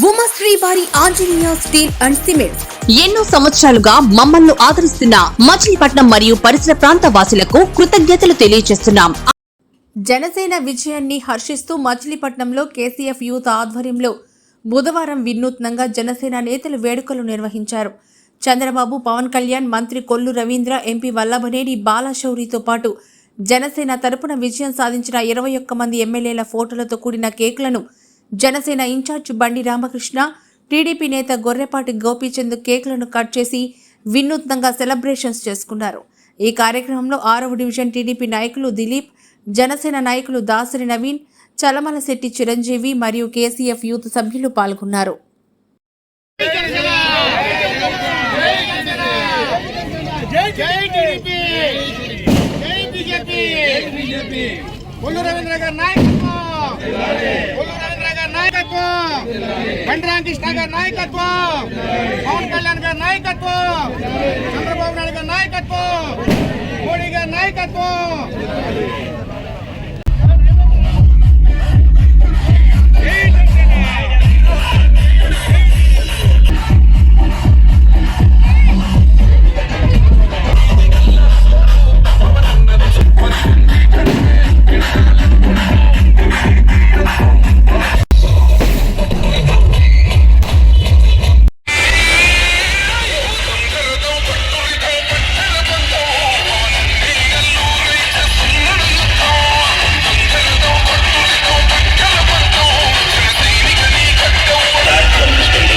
ఉమాశ్రీ వారి Anjaneya steel and cement. ఎన్నో సంవత్సరాలుగా మమ్మల్ని ఆదరిస్తున్న మచిలీపట్నం మరియు పరిసర ప్రాంత వాసులకు కృతజ్ఞతలు తెలియజేస్తున్నాం. జనసేన విజయాన్ని హర్షిస్తూ మచిలీపట్నంలో కేసీఎఫ్ యూత్ ఆధ్వర్యంలో బుధవారం వినూత్నంగా జనసేన నేతలు వేడుకలు నిర్వహించారు. చంద్రబాబు పవన్ కళ్యాణ్ మంత్రి కొల్లు రవీంద్ర ఎంపీ వల్లభనేని బాలశౌరితో పాటు జనసేన తరపున విజయం సాధించిన ఇరవై ఒక్క మంది ఎమ్మెల్యేల ఫోటోలతో కూడిన కేకులను జనసేన ఇన్ఛార్జ్ బండి రామకృష్ణ టీడీపీ నేత గొర్రెపాటి గోపీచంద్ కేకులను కట్ చేసి వినూత్నంగా సెలబ్రేషన్స్ చేసుకున్నారు. ఈ కార్యక్రమంలో ఆరవ డివిజన్ టీడీపీ నాయకులు దిలీప్ జనసేన నాయకులు దాసరి నవీన్ చలమలశెట్టి చిరంజీవి మరియు కేసీఎఫ్ యూత్ సభ్యులు పాల్గొన్నారు. రవీంద్ర గారి నాయకత్వం! నాయకత్వం. బండి రామకృష్ణ గారి నాయకత్వం. పవన్ కళ్యాణ్ గారి నాయకత్వం.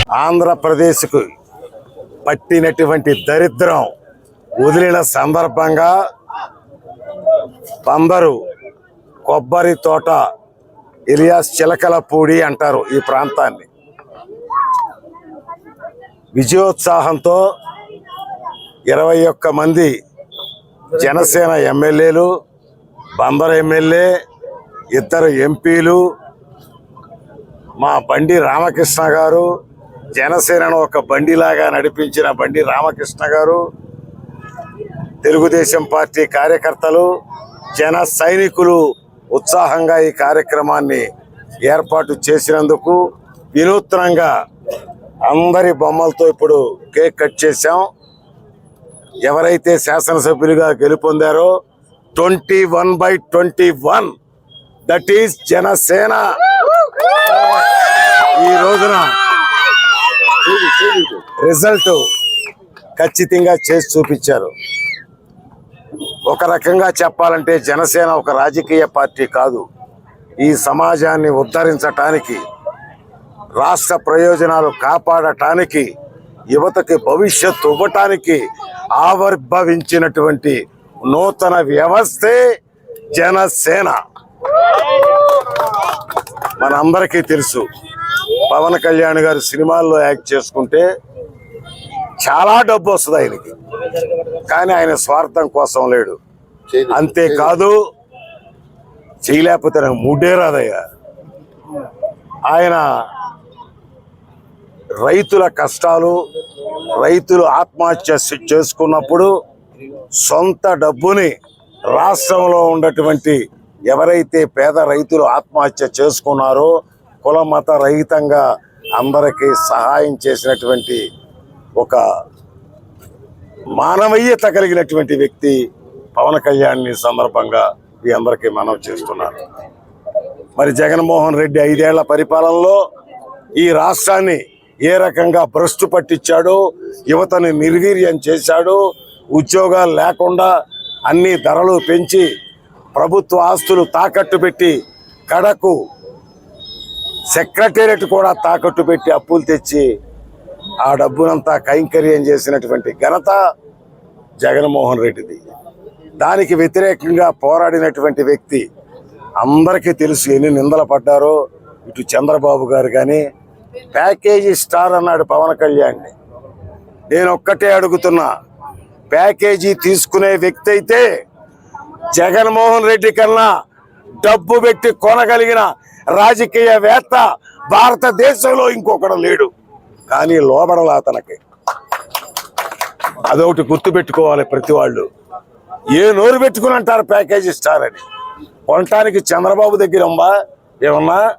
ఆంధ్రప్రదేశ్కు పట్టినటువంటి దరిద్రం వదిలిన సందర్భంగా అందరూ కొబ్బరి తోట ఇలియాస్ చిలకలపూడి అంటారు ఈ ప్రాంతాన్ని. విజయోత్సాహంతో ఇరవై ఒక్క మంది జనసేన ఎమ్మెల్యేలు బందర్ ఎమ్మెల్యే ఇద్దరు ఎంపీలు మా బండి రామకృష్ణ గారు జనసేనను ఒక బండిలాగా నడిపించిన బండి రామకృష్ణ గారు తెలుగుదేశం పార్టీ కార్యకర్తలు జన సైనికులు ఉత్సాహంగా ఈ కార్యక్రమాన్ని ఏర్పాటు చేసినందుకు వినూత్నంగా అందరి బొమ్మలతో ఇప్పుడు కేక్ కట్ చేశాం. ఎవరైతే శాసనసభ్యులుగా గెలుపొందారో twenty one by twenty one that is Janasena. ఈ రోజున రిజల్ట్ ఖచ్చితంగా చేసి చూపించారు. ఒక రకంగా చెప్పాలంటే జనసేన ఒక రాజకీయ పార్టీ కాదు. ఈ సమాజాన్ని ఉద్ధరించటానికి రాష్ట్ర ప్రయోజనాలు కాపాడటానికి యువతకి భవిష్యత్తు ఇవ్వటానికి ఆవిర్భవించినటువంటి నూతన వ్యవస్థే జనసేన. మనందరికీ తెలుసు పవన్ కళ్యాణ్ గారు సినిమాల్లో యాక్ట్ చేసుకుంటే చాలా డబ్బు వస్తుంది ఆయనకి. కానీ ఆయన స్వార్థం కోసం లేడు. అంతేకాదు చేయలేకపోతే నాకు మూడే రాదయ్యా. ఆయన రైతుల కష్టాలు రైతులు ఆత్మహత్య చేసుకున్నప్పుడు సొంత డబ్బుని రాష్ట్రంలో ఉన్నటువంటి ఎవరైతే పేద రైతులు ఆత్మహత్య చేసుకున్నారో కుల మత రహితంగా అందరికీ సహాయం చేసినటువంటి ఒక మానవీయత కలిగినటువంటి వ్యక్తి పవన్ కళ్యాణ్ సందర్భంగా మీ అందరికీ మనవి చేస్తున్నారు. మరి జగన్మోహన్ రెడ్డి ఐదేళ్ళ పరిపాలనలో ఈ రాష్ట్రాన్ని ఏ రకంగా భ్రష్టు పట్టించాడో యువతని నిర్వీర్యం చేశాడో ఉద్యోగాలు లేకుండా అన్ని ధరలు పెంచి ప్రభుత్వ ఆస్తులు తాకట్టు పెట్టి కడకు సెక్రటేరియట్ కూడా తాకట్టు పెట్టి అప్పులు తెచ్చి ఆ డబ్బునంతా కైంకర్యం చేసినటువంటి ఘనత జగన్మోహన్ రెడ్డిది. దానికి వ్యతిరేకంగా పోరాడినటువంటి వ్యక్తి అందరికీ తెలుసు ఎన్ని నిందలు పడ్డారో. ఇటు చంద్రబాబు గారు కానీ ప్యాకేజీ స్టార్ అన్నాడు పవన్ కళ్యాణ్. నేను ఒక్కటే అడుగుతున్నా ప్యాకేజీ తీసుకునే వ్యక్తి అయితే జగన్మోహన్ రెడ్డి కన్నా డబ్బు పెట్టి కొనగలిగిన రాజకీయవేత్త భారతదేశంలో ఇంకొకడు లేడు. కానీ లోబడలా అతనికి అదొకటి గుర్తుపెట్టుకోవాలి ప్రతి వాళ్ళు. ఏ నోరు పెట్టుకుని అంటారు ప్యాకేజ్ ఇస్తారని అని. కొనటానికి చంద్రబాబు దగ్గర అమ్మా ఏమన్నా?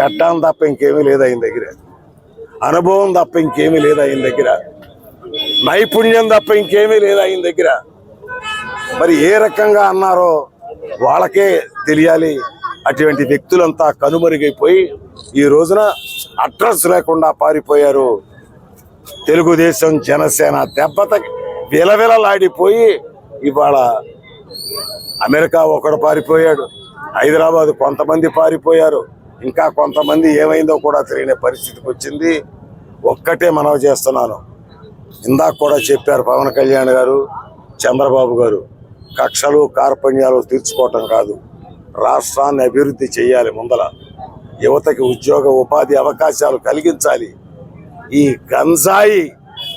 గడ్డం తప్ప ఇంకేమీ లేదు ఆయన దగ్గర. అనుభవం తప్ప ఇంకేమీ లేదు ఆయన దగ్గర. నైపుణ్యం తప్ప ఇంకేమీ లేదు ఆయన దగ్గర. మరి ఏ రకంగా అన్నారో వాళ్ళకే తెలియాలి. అటువంటి వ్యక్తులంతా కనుమరుగైపోయి ఈ రోజున అడ్రస్ లేకుండా పారిపోయారు. తెలుగుదేశం జనసేన దెబ్బత విలవిలలాడిపోయి ఇవాళ అమెరికా ఒకడు పారిపోయాడు. హైదరాబాద్ కొంతమంది పారిపోయారు. ఇంకా కొంతమంది ఏమైందో కూడా తెలియని పరిస్థితికి వచ్చింది. ఒక్కటే మనవి చేస్తున్నాను. ఇందాక కూడా చెప్పారు పవన్ కళ్యాణ్ గారు చంద్రబాబు గారు కక్షలు కార్పణ్యాలు తీర్చుకోవటం కాదు. రాష్ట్రాన్ని అభివృద్ధి చేయాలి ముందల. యువతకి ఉద్యోగ ఉపాధి అవకాశాలు కలిగించాలి. ఈ గంజాయి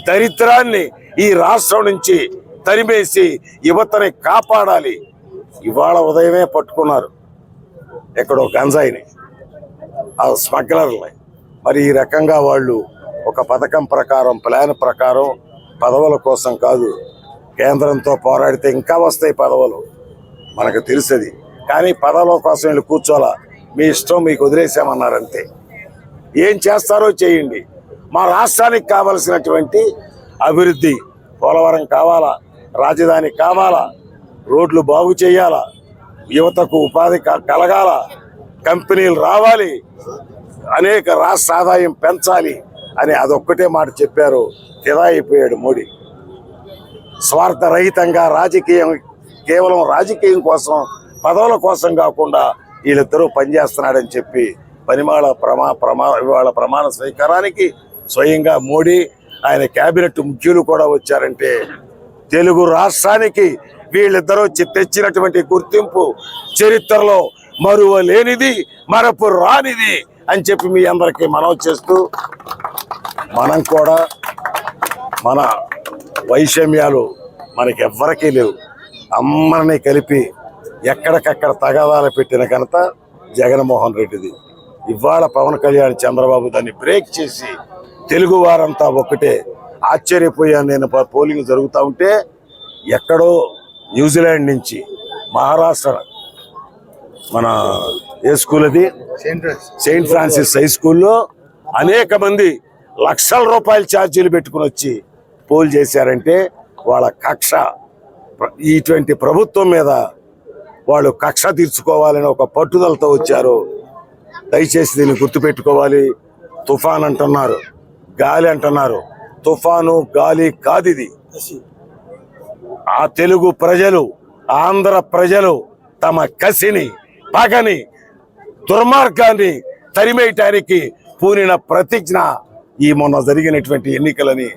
దరిద్రాన్ని ఈ రాష్ట్రం నుంచి తరిమేసి యువతని కాపాడాలి. ఇవాళ ఉదయమే పట్టుకున్నారు ఎక్కడో గంజాయిని. ఆ స్మగ్లర్లని. మరి ఈ రకంగా వాళ్ళు ఒక పథకం ప్రకారం ప్లాన్ ప్రకారం పదవుల కోసం కాదు కేంద్రంతో పోరాడితే ఇంకా వస్తాయి పదవులు. మనకు తెలుసది కానీ పదవుల కోసం వీళ్ళు కూర్చోాలా మీ ఇష్టం మీకు వదిలేసామన్నారు అంతే ఏం చేస్తారో చేయండి. మా రాష్ట్రానికి కావలసినటువంటి అభివృద్ధి పోలవరం కావాలా? రాజధాని కావాలా? రోడ్లు బాగు చేయాలా? యువతకు ఉపాధి కలగాల? కంపెనీలు రావాలి. అనేక రాష్ట్ర ఆదాయం పెంచాలి అని అదొక్కటే మాట చెప్పారు ఫిదా అయిపోయాడు మోడీ. స్వార్థరహితంగా రాజకీయం కేవలం రాజకీయం కోసం పదవుల కోసం కాకుండా వీళ్ళిద్దరూ పనిచేస్తున్నాడని చెప్పి పనిమాళ ప్రమా ప్రమా ఇవాళ ప్రమాణ స్వీకారానికి స్వయంగా మోడీ ఆయన కేబినెట్ ముఖ్యులు కూడా వచ్చారంటే తెలుగు రాష్ట్రానికి వీళ్ళిద్దరూ తెచ్చినటువంటి గుర్తింపు చరిత్రలో మరువలేనిది మరపు రానిది అని చెప్పి మీ అందరికీ మనవి చేస్తూ మనం కూడా మన వైషమ్యాలు మనకి ఎవ్వరికీ లేవు. అమ్మని కలిపి ఎక్కడికక్కడ తగాదాలు పెట్టిన ఘనత జగన్మోహన్ రెడ్డిది. ఇవాళ పవన్ కళ్యాణ్ చంద్రబాబు దాన్ని బ్రేక్ చేసి తెలుగు వారంతా ఒక్కటే ఆశ్చర్యపోయాను నేను పోలింగ్ జరుగుతూ ఉంటే ఎక్కడో న్యూజిలాండ్ నుంచి మహారాష్ట్ర మన ఏ స్కూల్ అది సెయింట్ ఫ్రాన్సిస్ హై స్కూల్లో అనేక మంది లక్షల రూపాయల ఛార్జీలు పెట్టుకుని వచ్చి పోల్ చేశారంటే వాళ్ళ కక్ష ఇటువంటి ప్రభుత్వం మీద వాళ్ళు కక్ష తీర్చుకోవాలని ఒక పట్టుదలతో వచ్చారు. దయచేసి దీన్ని గుర్తుపెట్టుకోవాలి. తుఫాన్ అంటున్నారు. గాలి అంటున్నారు. తుఫాను గాలి కాదిది. ఆ తెలుగు ప్రజలు ఆంధ్ర ప్రజలు తమ కసిని పగని దుర్మార్గాన్ని తరిమేయటానికి పూనిన ప్రతిజ్ఞ ఈ మొన్న జరిగినటువంటి ఎన్నికలని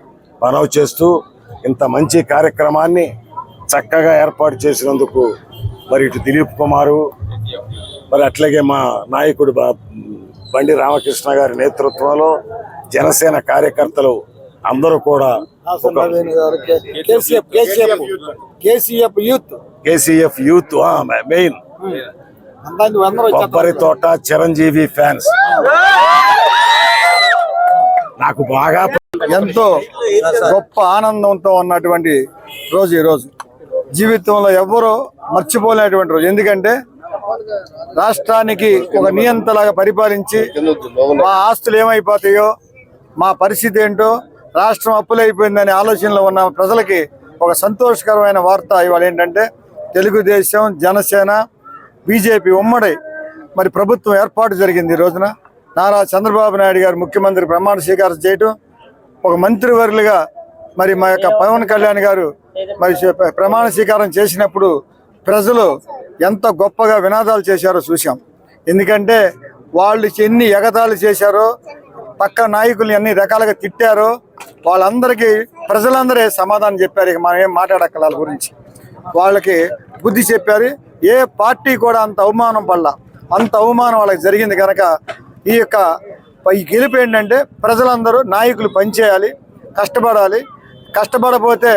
మనవి చేస్తూ ఇంత మంచి కార్యక్రమాన్ని చక్కగా ఏర్పాటు చేసినందుకు మరి ఇటు దిలీప్ కుమారు మరి అట్లాగే మా నాయకుడు బండి రామకృష్ణ గారి నేతృత్వంలో జనసేన కార్యకర్తలు అందరూ కూడా KCF KCF KCF youth. KCF youth ఆ, మెయిన్. కొబ్బరి తోట చిరంజీవి ఫ్యాన్స్. నాకు బాగా ఎంతో గొప్ప ఆనందంతో ఉన్నటువంటి రోజు ఈ రోజు. జీవితంలో ఎవ్వరూ మర్చిపోలేనటువంటి రోజు. ఎందుకంటే రాష్ట్రానికి ఒక నియంతలాగా పరిపాలించి మా ఆస్తులు ఏమైపోతాయో మా పరిస్థితి ఏంటో రాష్ట్రం అప్పులైపోయిందనే ఆలోచనలో ఉన్న ప్రజలకి ఒక సంతోషకరమైన వార్త ఇవాళ ఏంటంటే తెలుగుదేశం జనసేన బీజేపీ ఉమ్మడి మరి ప్రభుత్వం ఏర్పాటు జరిగింది ఈ రోజున. నారా చంద్రబాబు నాయుడు గారు ముఖ్యమంత్రి ప్రమాణ స్వీకారం చేయటం ఒక మంత్రివర్యులుగా మరి మా యొక్క పవన్ కళ్యాణ్ గారు మరి ప్రమాణ స్వీకారం చేసినప్పుడు ప్రజలు ఎంత గొప్పగా వినాదాలు చేశారో చూసాం ఎందుకంటే వాళ్ళు ఎన్ని ఎగతాళి చేశారో పక్క నాయకులు ఎన్ని రకాలుగా తిట్టారో వాళ్ళందరికీ ప్రజలందరే సమాధానం చెప్పారు. ఇక మనం ఏం మాట్లాడక్కల వాళ్ళ గురించి. వాళ్ళకి బుద్ధి చెప్పారు. ఏ పార్టీ కూడా అంత అవమానం పడలా. అంత అవమానం వాళ్ళకి జరిగింది కనుక ఈ యొక్క ఈ గెలుపు ఏంటంటే ప్రజలందరూ నాయకులు పనిచేయాలి కష్టపడాలి. కష్టపడపోతే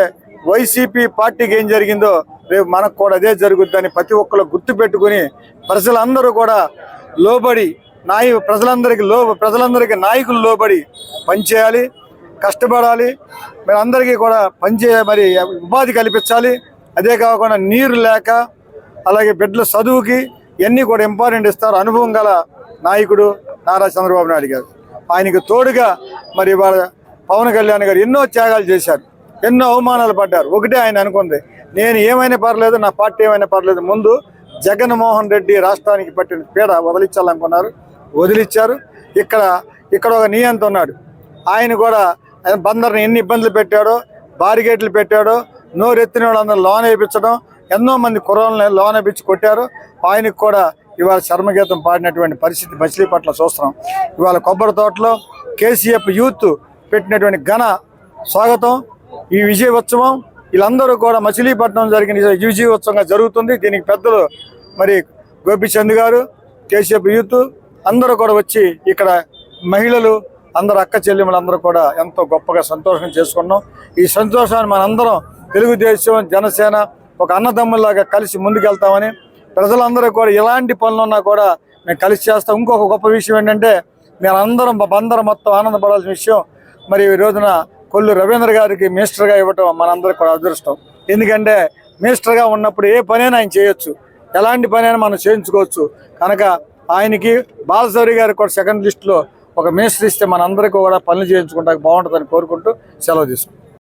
వైసీపీ పార్టీకి ఏం జరిగిందో రేపు మనకు కూడా అదే జరుగుద్దని ప్రతి ఒక్కరు గుర్తు పెట్టుకుని ప్రజలందరూ కూడా లోబడి నాయ ప్రజలందరికీ లో ప్రజలందరికీ నాయకులు లోబడి పనిచేయాలి కష్టపడాలి మరి అందరికీ కూడా పనిచే మరి ఉపాధి కల్పించాలి. అదే కాకుండా నీరు లేక అలాగే బిడ్డల చదువుకి ఇవన్నీ కూడా ఇంపార్టెంట్ ఇస్తారు. అనుభవం గల నాయకుడు నారా చంద్రబాబు నాయుడు గారు. ఆయనకి తోడుగా మరి ఇవాళ పవన్ కళ్యాణ్ గారు ఎన్నో త్యాగాలు చేశారు. ఎన్నో అవమానాలు పడ్డారు. ఒకటే ఆయన అనుకుంది. నేను ఏమైనా పర్లేదు నా పార్టీ ఏమైనా పర్లేదు ముందు జగన్మోహన్ రెడ్డి రాష్ట్రానికి పట్టిన పీడ వదిలించాలనుకున్నారు. వదిలిచ్చారు. ఇక్కడ ఇక్కడ ఒక నియంత ఉన్నాడు. ఆయన కూడా ఆయన బందర్ని ఎన్ని ఇబ్బందులు పెట్టాడో బారిగేట్లు పెట్టాడో నోరెత్తిన వాళ్ళందరూ లోన్ వేయించడం ఎన్నో మంది కుర్రోళ్ళని లోన్ వేయించి కొట్టారు. ఆయనకు కూడా ఇవాళ చర్మగీతం పాడినటువంటి పరిస్థితి మచిలీపట్ల చూస్తున్నాం. ఇవాళ కొబ్బరి తోటలో కేసీఎఫ్ యూత్ పెట్టినటువంటి ఘన స్వాగతం. ఈ విజయోత్సవం వీళ్ళందరూ కూడా మచిలీపట్నం జరిగిన ఈ జరుగుతుంది. దీనికి పెద్దలు మరి గోపిచంద్ గారు కేసీఎఫ్ యూత్ అందరూ కూడా వచ్చి ఇక్కడ మహిళలు అందరు అక్క చెల్లెములు అందరూ కూడా ఎంతో గొప్పగా సంతోషం చేసుకున్నాం. ఈ సంతోషాన్ని మనందరం తెలుగుదేశం జనసేన ఒక అన్నదమ్ముల్లాగా కలిసి ముందుకెళ్తామని ప్రజలందరూ కూడా ఎలాంటి పనులున్నా కూడా మేము కలిసి చేస్తాం. ఇంకొక గొప్ప విషయం ఏంటంటే మేమందరం అందరం మొత్తం ఆనందపడాల్సిన విషయం. మరి ఈ రోజున కొల్లు రవీంద్ర గారికి మినిస్టర్గా ఇవ్వటం మనందరికి కూడా అదృష్టం. ఎందుకంటే మినిస్టర్గా ఉన్నప్పుడు ఏ పనైనా ఆయన చేయొచ్చు. ఎలాంటి పనైనా మనం చేయించుకోవచ్చు. కనుక ఆయనకి బాలసౌరి గారికి కూడా సెకండ్ లిస్టులో ఒక మినిస్టర్ ఇస్తే మనందరికీ కూడా పనులు చేయించుకుంటా బాగుంటుందని కోరుకుంటూ సెలవు తీసుకుంటాం